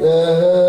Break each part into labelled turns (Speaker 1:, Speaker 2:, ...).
Speaker 1: Yeah.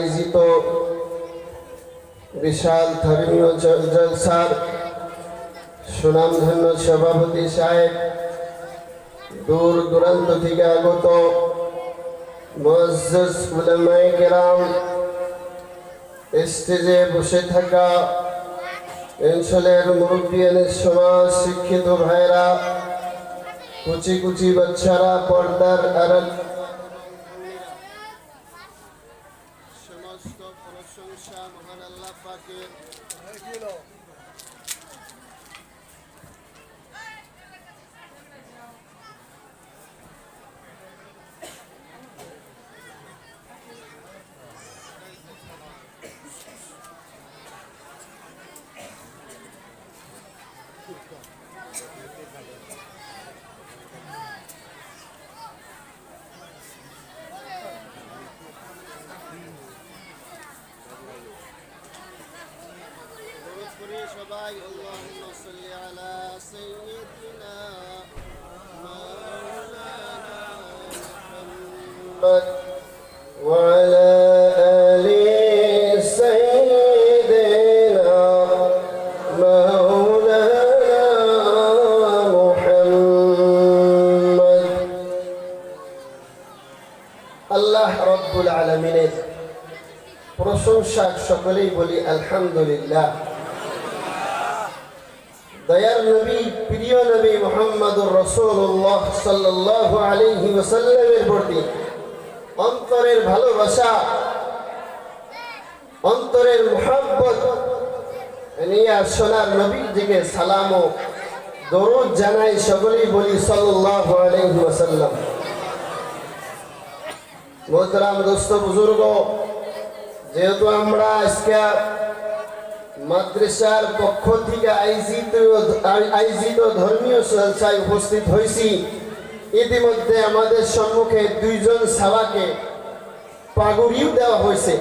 Speaker 1: আয়োজিত বিশাল ধর্মীয় জলসার সুনামধন্য সভাপতি সাহেব দূর দূরান্ত থেকে আগত স্টেজে বসে থাকা অঞ্চলের মুরব্বিয়ানের সমাজ শিক্ষিত ভাইরা কুচি কুচি বাচ্চারা, পর্দার আড়াল সবাই আল্লাহুম্মা সাল্লি আলা সাইয়্যিদিনা মাওলানা মুহাম্মদ وعلى آل سيدنا مولانا محمد আল্লাহ রব্বুল আলমিনের প্রশংসা সকলেই বলি আলহামদুলিল্লাহ দয়ার নবী, প্রিয় নবী মোহাম্মদুর রসুল্লাহ সাল্লাহ আলাইহি ওসাল্লামের প্রতি অন্তরের ভালোবাসা, অন্তরের মোহাব্বত নিয়ে সোনার নবীজিকে সালাম ও দরুদ জানাই সকলেই বলি সাল্লাহ আলাইহি ওসাল্লাম মোহতরাম দোস্ত, বুজুর্গ, যেহেতু আমরা আজকে মাদ্রাসার পক্ষ থেকে আয়োজিত আয়োজিত ধর্মীয় জলসায় উপস্থিত হয়েছি। ইতিমধ্যে আমাদের সম্মুখে দুইজন সাবাকে পাগুড়িও দেওয়া হয়েছে।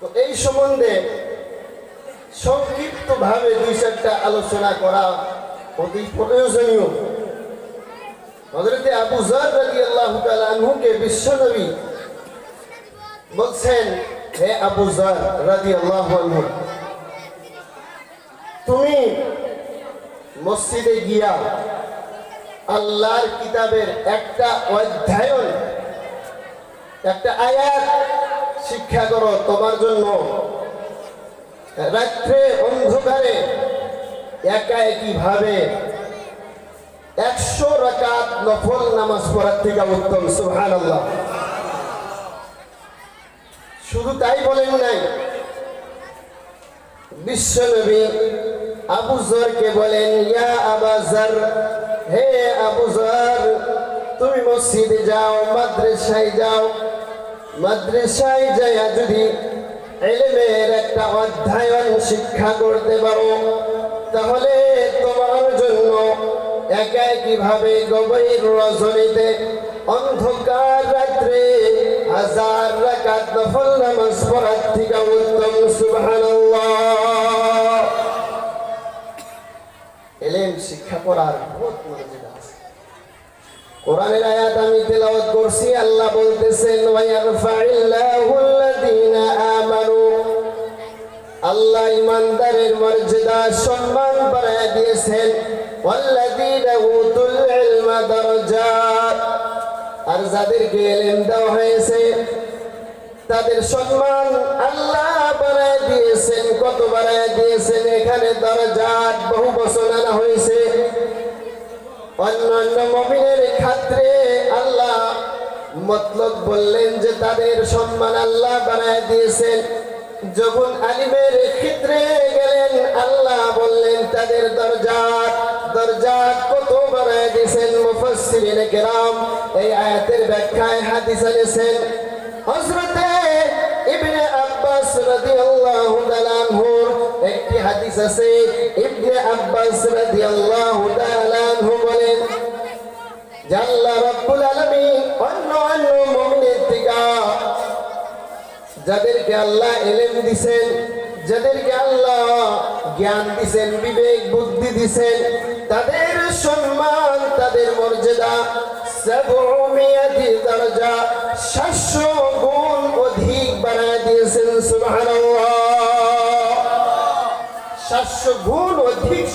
Speaker 1: তো এই সম্বন্ধে সংক্ষিপ্তভাবে দুই চারটা আলোচনা করা অতি প্রয়োজনীয়। হজরতে আবু জার তাআলা আনহুকে বিশ্বনবী বলছেন হে আবু জার রাদিয়াল্লাহু আনহু, তুমি মসজিদে গিয়া আল্লাহর কিতাবের একটা অধ্যায়ন, একটা আয়াত শিক্ষা করো তোমার জন্য। রাত্রে অন্ধকারে একা একই ভাবে একশো রাকাত নফল নামাজ পড়ার থেকে উত্তম সুহান শুধু তাই বলেন নাই বিশ্বনবী আবু জরকে বলেন, ইয়া আবাজার হে আবু জর, তুমি মসজিদে যাও, মাদ্রাসায় যাও। মাদ্রাসায় যাইয়া যদি এলেমের একটা অধ্যয়ন, শিক্ষা করতে পারো, তাহলে তোমার জন্য একা কীভাবে গভীর রজনীতে অন্ধকার রাত্রে হাজার রাকাত নফল নামাজ পড়ার থেকে উত্তম, সুবহানাল্লাহ। এলেম শিক্ষা করার বহুত মর্যাদা কোরআনের আয়াত আমি তেলাওয়াত করছি, আল্লাহ বলতেছেন ওয়ায়ারফাইল্লাহুল্লাযীনা আমানু। আল্লাহ ইমানদারের মর্যাদা সম্মান বাড়ায় দিয়েছেন, ওয়াল্লাযীনা উতুল ইলমা দারাজাত আর যাদেরকে ইলম দেওয়া হয়েছে, তাদের সম্মান আল্লাহ বাড়ায় দিয়েছেন, কত বাড়ায় দিয়েছেন, এখানে দরজাত বহু বছর আনা হয়েছে। অন্যান্য মমিনের ক্ষেত্রে আল্লাহ মতলব বললেন যে তাদের সম্মান আল্লাহ বাড়ায় দিয়েছেন। যখন আলিমের ক্ষেত্রে গেলেন, আল্লাহ বললেন, তাদের দরজাত দরজাত কত বানায় দিয়েছেন মুফাসসিরিন কেরাম? এই আয়াতের ব্যাখ্যায় হাদিস এনেছেন হযরতে ইবনে আব্বাস রাদিয়াল্লাহু তাআলা আনহুর একটি হাদিস আছে। ইবনে আব্বাস রাদিয়াল্লাহু তাআলা আনহু বলেন যে আল্লাহ রাব্বুল যাদেরকে আল্লাহ এলেম দিছেন, যাদেরকে আল্লাহ জ্ঞান দিছেন, বিবেক, বুদ্ধি দিছেন, তাদের সম্মান, তাদের মর্যাদা দরজা গুণ অধিক দিয়েছেন গুণ অধিক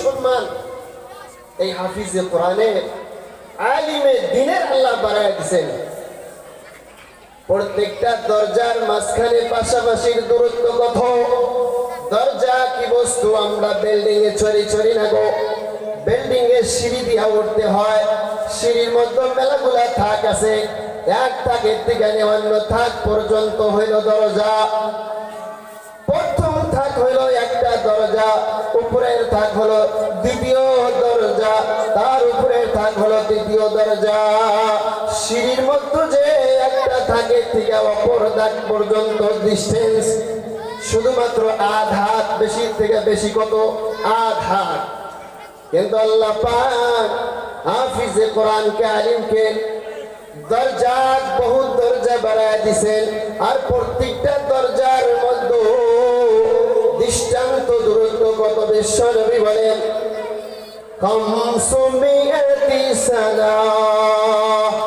Speaker 1: এই হাফিজে আলিমে দিনের আল্লাহ বাড়ায় দিয়েছেন প্রত্যেকটা দরজার মাঝখানে পাশাপাশির দূরত্ব কত? দরজা কি বস্তু? আমরা বিল্ডিং এ চড়ি চড়ি না গো। বিল্ডিং এর সিঁড়ি দিয়া উঠতে হয়। সিঁড়ির মধ্যে মেলাগুলা থাক আছে। এক থাকের থেকে অন্য থাক পর্যন্ত হইল দরজা। প্রথম থাক হইল একটা দরজা, উপরের থাক হলো দ্বিতীয় দরজা, তার উপরের থাক হলো তৃতীয় দরজা। সিঁড়ির মধ্যে যে একটা থাকে থেকে অপর থাক পর্যন্ত ডিস্টেন্স শুধুমাত্র আধ হাত বেশি থেকে বেশি কত? আধ হাত। কিন্তু আল্লাহ পাক হাফিজে কোরআনকে, আলিমকে দরজা বহুত দরজা বাড়ায় দিছেন। আর প্রত্যেকটা দরজার মধ্যে দৃষ্টান্ত দূরত্ব কত বিশ্ব নবী বলেন? পাঁচশো বছরের দূরত্বর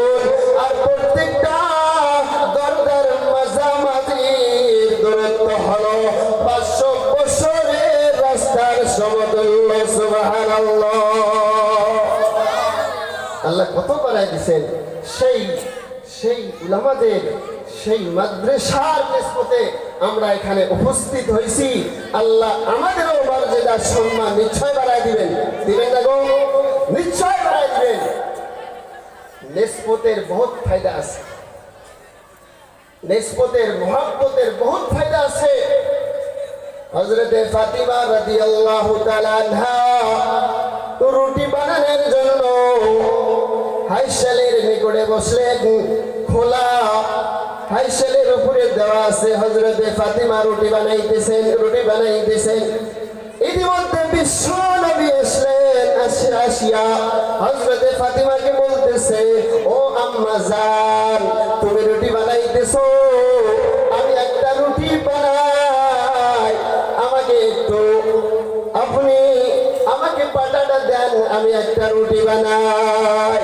Speaker 1: আল্লাহ কত বাড়াই দিছেন? সেই সেই উলামাদের, সেই মাদ্রাসার নিসবতে আমরা এখানে উপস্থিত হয়েছি। আল্লাহ আমাদেরও মর্যাদা, সম্মান নিশ্চয় বাড়াই দিবেন। দিবেন না গো? নিশ্চয় বাড়াই দিবেন। নিসবতের বহুত ফায়দা আছে। নিসবতের মহাব্বতের বহুত ফায়দা আছে। হজরতে ফাতিমা রাদিয়াল্লাহু তাআলা আনহা রুটি বানানোর জন্য হাইশালের নিকটে বসলেন খোলা। হাইশালের উপরে দেওয়া আছে হজরতে ফাতিমা রুটি বানাইতেছেন রুটি বানাইতেছেন। ইতিমধ্যে বিশ্ব নবী আসলেন আসে আসিয়া হজরতে ফাতিমাকে বলতেছে, ও আম্মা তুমি রুটি বানাইতেছো? আমি একটা রুটি বানাই, আমাকে একটু আমি একটা রুটি বানাই।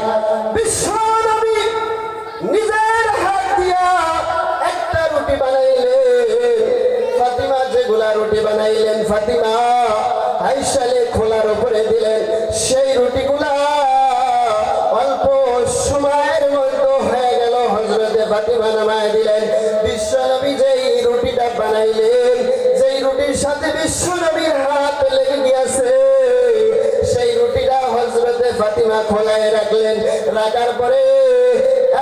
Speaker 1: বিশ্ব নবী নিজের হাত দিয়া একটা রুটি বানাইলেন। ফাতিমা যেগুলা রুটি বানাইলেন, ফাতিমা আইসালে খোলার উপরে দিলেন, সেই রুটিগুলা অল্প সময়ের মধ্যে হয়ে গেল হজরতে ফাতিমা নামায় দিলেন। বিশ্ব নবী যেই রুটিটা বানাইলেন, যেই রুটির সাথে বিশ্ব নবীর হাত হজরতে খোলায় রাখলেন। রাখার পরে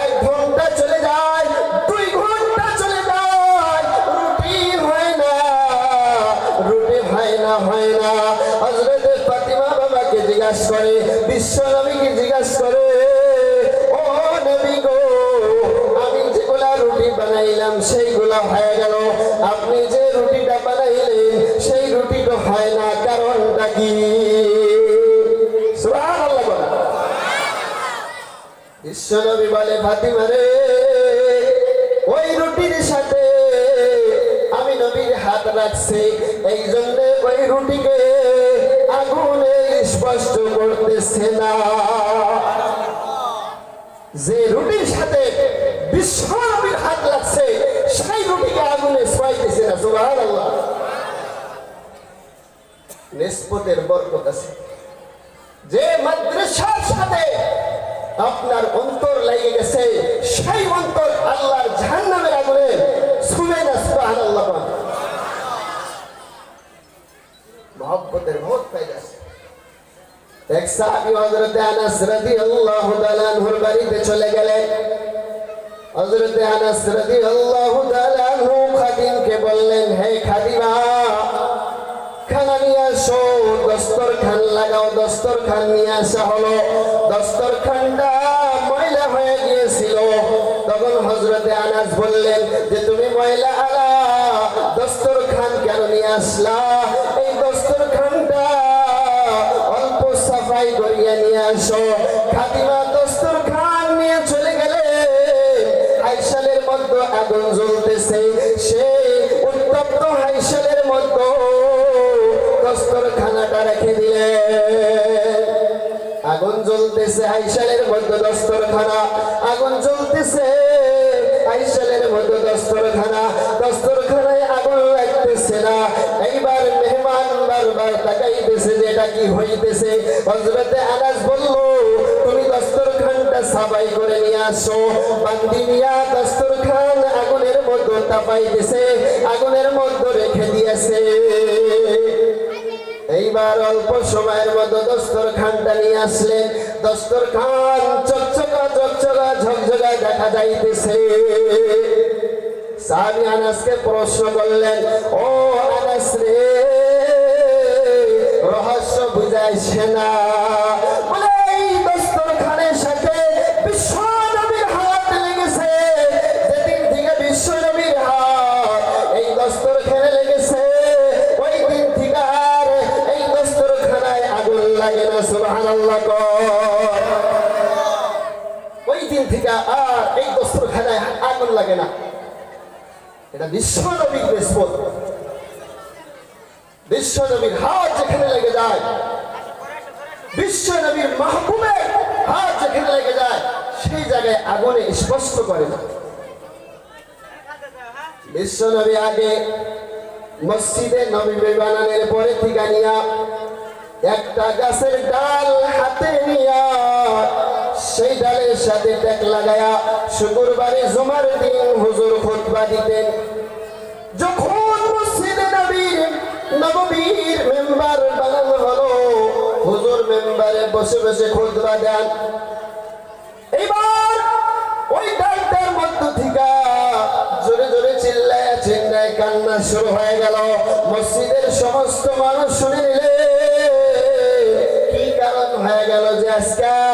Speaker 1: এক ঘণ্টা চলে যায়, দুই ঘণ্টা চলে যায় রুটি হয় না রুটি হয় না হয় না। হজরতে ফাতিমা বাবাকে জিজ্ঞাসা করে, বিশ্ব নবীকে জিজ্ঞাসা করে, ও নবী গো, আমি যেগুলা রুটি বানাইলাম, সেইগুলা হয়ে গেল। আপনি যে রুটিটা বানাইলেন, সেই রুটিটা হয় না, কারণটা কি সুবহানাল্লাহ বলেন। বিশ্বনবী বলে ফাতিমা রে ওই রুটির সাথে আমি নবীর হাত রাখছি। এই জন্য ওই রুটিকে আগুনে স্পষ্ট করতেছে না। যে রুটির সাথে বিশ্ব নবীর হাত লাগছে সেই রুটিকে আগুনে ছোঁয়াইতেছে না সুবাহ আল্লাহ নিষ্পতের বরকত আছে। যে মাদ্রাসার সাথে আপনার অন্তর লেগে গেছে। সেই অন্তর আল্লাহর জাহান্নামের আগুনে ছুঁয়ে না বলেন। মহব্বতের আনহু খাদিমকে বললেন, হে খাদিমা আসো দস্তর খান লাগাও দস্তর খান নিয়ে আসা হলো। দস্তর খানটা ময়লা হয়ে গিয়েছিল। তখন হজরতে আনাস বললেন যে, তুমি ময়লা আলা দস্তর খান কেন নিয়ে আসলা? এই দস্তর খানটা অল্প সাফাই করিয়া নিয়ে আসো। খাদিমা দস্তর খান নিয়ে চলে গেলে হাইশালের মধ্যে আগুন জ্বলতেছে। সেই উত্তপ্ত হাইশালের মধ্যে খানাটা রেখে দিলে। আগুন জ্বলতেছে আইসালের মধ্যে দস্তর খানা। আগুন জ্বলতেছে আইসালের মধ্যে দস্তর খানা। দস্তর খানায় আগুন লাগতেছে না। এইবার মেহমান বারবার তাকাইতেছে যে এটা কি হইতেছে। হজরতে আনাস বলল, তুমি দস্তর খানটা সাবাই করে নিয়ে আসো। বান্দি নিয়া দস্তর খান আগুনের মধ্যে তাপাইতেছে, আগুনের মধ্যে রেখে দিয়েছে। এইবার অল্প সময়ের মতো দস্তর খানটা নিয়ে আসলেন। দস্তর খান চকচকা চকচকা ঝকঝকা দেখা যাইতেছে। সাহাবি আনাসকে প্রশ্ন করলেন, ও আনাস রে, রহস্য বুঝাইছে না। লাগে না। এটা বিশ্ব নবীর নিসবত বিশ্ব নবীর হাত যেখানে লেগে যায় বিশ্ব নবীর মাহবুবের হাত যেখানে লেগে যায়, সেই জায়গায় আগুনে স্পষ্ট করে না। বিশ্ব নবী আগে মসজিদে নবী বানানোর পরে ঠিকানিয়া একটা গাছের ডাল হাতে নিয়া সেই ডালের সাথে ট্যাক লাগায়া শুক্রবারে জুমার দিন হুজুর খুতবা দিতেন। যখন মসজিদে নবীর নববীর মেম্বার বানানো হলো, হুজুর মেম্বারে বসে বসে খুতবা দেন। ওই ডালটার মধ্য থেকে জোরে জোরে চিল্লায় চিল্লায় কান্না শুরু হয়ে গেল। মসজিদের সমস্ত মানুষ শুনে নিলে, কি কারণ হয়ে গেল যে আজকে